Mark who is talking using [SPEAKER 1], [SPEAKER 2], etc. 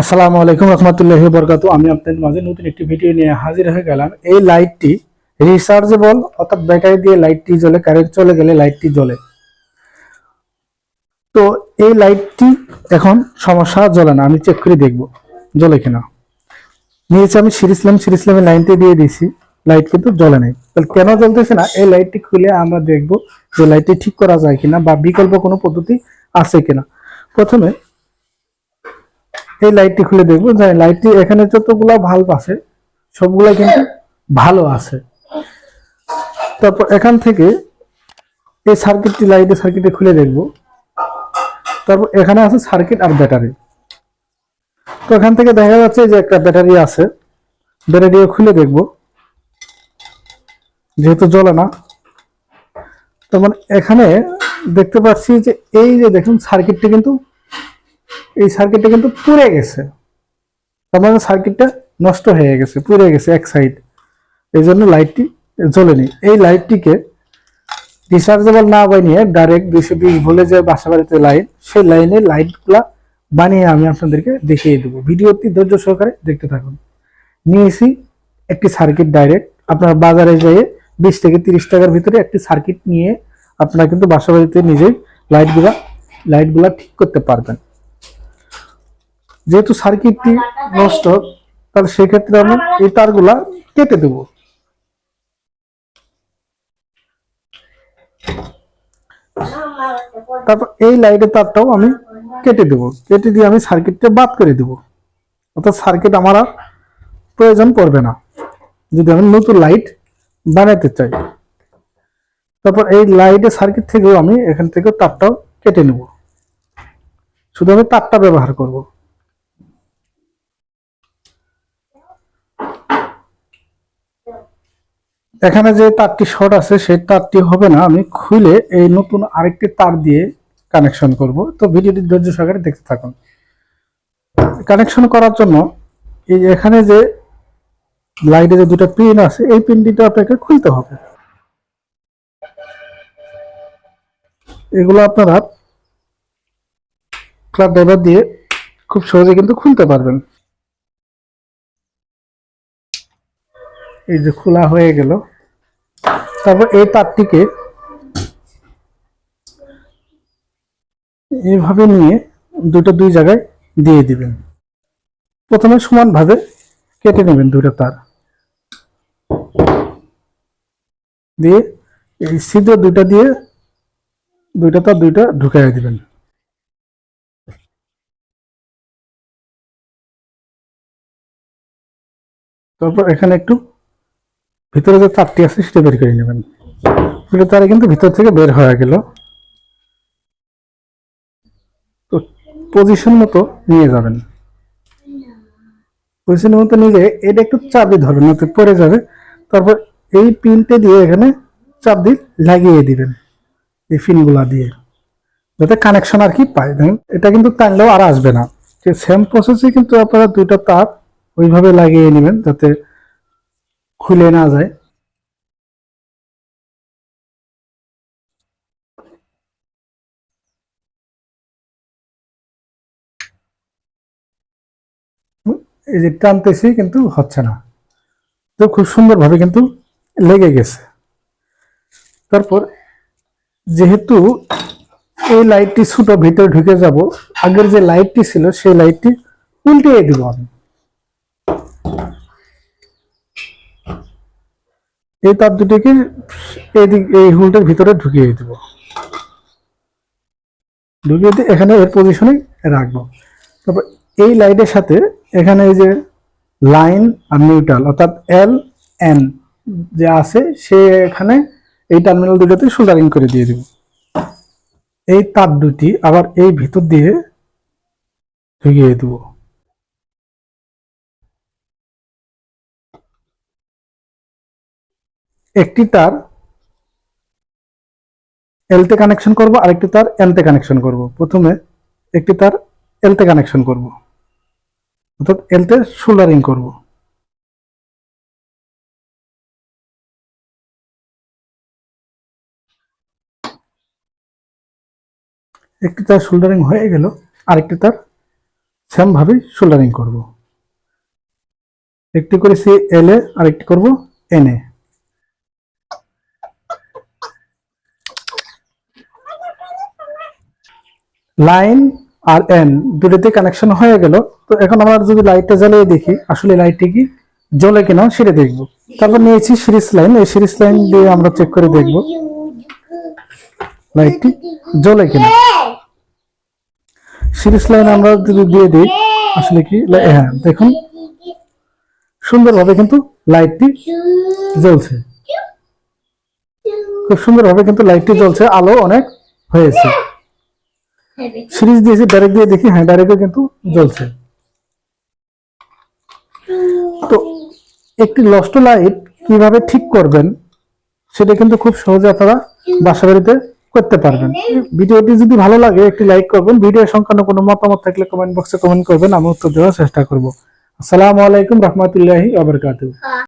[SPEAKER 1] আসসালামু আলাইকুম রহমতুল্লাহি বরকাতু আমি আপনাদের মাঝে নতুন একটি ভিডিও নিয়ে হাজির হয়ে গেলাম। এই লাইটটি রিচার্জেবল অর্থাৎ ব্যাটারি দিয়ে লাইটটি জ্বলে কারেন্ট চলে গেলে লাইটটি জ্বলে। তো এই লাইটটি এখন সমস্যা জ্বলে না, আমি চেক করে দেখব, জ্বলে কিনা। নিয়েছি আমি সিরিসলাম সিরিসলামের লাইনটি দিয়ে দিয়েছি, লাইট কিন্তু জ্বলে নেই। তাহলে কেন জ্বলতেছে না? এই লাইটটি খুলে আমরা দেখব যে লাইটটি ঠিক করা যায় কিনা বা বিকল্প কোনো পদ্ধতি আছে কিনা। প্রথমে এই লাইটটি খুলে দেখব। যে লাইটটি এখানে যতগুলা ভাল্ব আছে, সবগুলা কিন্তু ভালো আছে। তারপর এখান থেকে এই সার্কিটটি লাইটের সার্কিটে খুলে দেখব। তারপর এখানে আছে সার্কিট আর ব্যাটারি তো এখান থেকে দেখা যাচ্ছে যে একটা ব্যাটারি আছে। ব্যাটারিও খুলে দেখব। যেহেতু জ্বলে না। তখন এখানে দেখতে পাচ্ছি যে এই যে দেখুন সার্কিটটি কিন্তু এই সার্কিটটা কিন্তু পুড়ে গেছে। তার মানে সার্কিটটা নষ্ট হয়ে গেছে, পুড়ে গেছে এক সাইড এই জন্য লাইটটি জ্বলেনি। এই লাইটটিকে রিচার্জেবল না বানিয়ে ডাইরেক্ট দুইশো বিশ ভোলে যে বাসা বাড়িতে লাইন সেই লাইনে লাইটগুলা বানিয়ে আমি আপনাদেরকে দেখিয়ে দেবো। ভিডিওটি ধৈর্য সহকারে দেখতে থাকুন। নিয়েছি একটি সার্কিট ডাইরেক্ট আপনার বাজারে যেয়ে বিশ থেকে তিরিশ টাকার ভিতরে একটি সার্কিট নিয়ে আপনারা কিন্তু বাসা বাড়িতে নিজেই লাইটগুলা লাইটগুলা ঠিক করতে পারবেন। যেহেতু সার্কিটটি নষ্ট, তাহলে সেক্ষেত্রে আমি এই তারগুলা কেটে দেব। তারপর এই লাইটের তারটাও আমি কেটে দেব। কেটে দিয়ে আমি সার্কিটটা বাদ করে দেব। অর্থাৎ সার্কিট আমার আর প্রয়োজন পড়বে না। যদি আমি নতুন লাইট বানাতে চাই। তারপর এই লাইটের সার্কিট থেকেও আমি এখান থেকে তারটাও কেটে নেব। শুধু আমি তারটা ব্যবহার করব। এখানে যে তারটি শর্ট আছে, সেই তারটি হবে না। আমি খুলে এই নতুন আরেকটি তার দিয়ে কানেকশন করব। তো ভিডিওটি ধৈর্য সহকারে দেখতে থাকুন। কানেকশন করার জন্য এই এখানে যে লাইটে যে দুটো পিন আছে, এই পিন দুটো আপনাকে খুলতে হবে। এগুলো আপনারা ক্লাব ড্রাইভার দিয়ে খুব সহজে কিন্তু খুলতে পারবেন। এই যে খোলা হয়ে গেল। তারপর এই তারটিকে এইভাবে নিয়ে দুটো দুই জায়গায় দিয়ে দিবেন। প্রথমে সমানভাবে কেটে নেবেন দুটো তার। দিয়ে এই সিদ্ধ দুইটা দিয়ে দুইটা তার দুইটা ঢুকাই দিবেন। তারপর এখানে একটু ভিতরে যে তারটি আছে, সেটা বের করে নেবেন। দুটো তারে কিন্তু ভিতর থেকে বের হয়ে গেল। তো পজিশন মতো নিয়ে যাবেন। পজিশন মতো নিলে এটা একটু চাপে ধরবেন নয়তো পড়ে যাবে। তারপর এই পিনটে দিয়ে এখানে চাপ দিয়ে লাগিয়ে দিবেন, এই পিনগুলা দিয়ে। যাতে কানেকশন আর কি পায়। দেখেন, এটা কিন্তু টানলেও আর আসবে না। সেম প্রসেসে কিন্তু আপনারা দুইটা তার ওইভাবে লাগিয়ে নেবেন, যাতে খুলে না যায়। এই যে টানতেছি কিন্তু হচ্ছে না। তো খুব সুন্দরভাবে কিন্তু লেগে গেছে। তারপর যেহেতু এই লাইটটি ছোট ভিতরে ঢুকে যাব, আগের যে লাইটটি ছিল সেই লাইটটি উল্টিয়ে দিব আমি। এই তার দুটিকে এইদিক এই হুলটার ভিতরে ঢুকিয়ে দিব। ঢুকিয়ে দিয়ে এখানে এর পজিশনে রাখব। তারপর এই লাইটের সাথে এখানে এই যে লাইন আর নিউট্রাল অর্থাৎ এল এন যে আছে, সে এখানে এই টার্মিনাল দুটোতে সোল্ডারিং করে দিয়ে দিব। এই তার দুটি আবার এই ভিতর দিয়ে ঢুকিয়ে দেব। একটি তার এলতে কানেকশন করব, আরেকটি তার এনতে কানেকশন করব। প্রথমে একটি তার এলতে কানেকশন করব। অর্থাৎ এলতে সোল্ডারিং করব। একটি তার সোল্ডারিং হয়ে গেল, আরেকটি তার সেম ভাবে সোল্ডারিং করব। একটি করেছি এল এ আর একটি করব এন এ। লাইন আর এন দুটোতে কানেকশন হয়ে গেল। তো এখন আমরা যদি লাইটটা জ্বালিয়ে দেখি, আসলে লাইটটি কি জ্বলে কিনা সেটা দেখব। তারপর নিয়েছি সিরিজ লাইন এই সিরিজ লাইন দিয়ে আমরা চেক করে দেখব। লাইটটি জ্বলে কিনা। সিরিজ লাইন আমরা যদি দিয়ে দিই, আসলে কি হ্যাঁ দেখুন। সুন্দরভাবে কিন্তু লাইটটি জ্বলছে। খুব সুন্দরভাবে কিন্তু লাইটটি জ্বলছে, আলো অনেক হয়েছে। সিরিজ দিয়েছি ডাইরেক্ট দিয়ে দেখি হ্যাঁ ডাইরেক্টও কিন্তু জ্বলছে। তো একটি লস্ট লাইট কীভাবে ঠিক করবেন, সেটা কিন্তু খুব সহজে আপনারা বাসা বাড়িতে করতে পারবেন। ভিডিওটি যদি ভালো লাগে, একটি লাইক করবেন। ভিডিও সংক্রান্ত কোনো মতামত থাকলে কমেন্ট বক্সে কমেন্ট করবেন, আমি উত্তর দেওয়ার চেষ্টা করব। আসসালামু আলাইকুম রহমতুল্লাহি আবরকাতুহ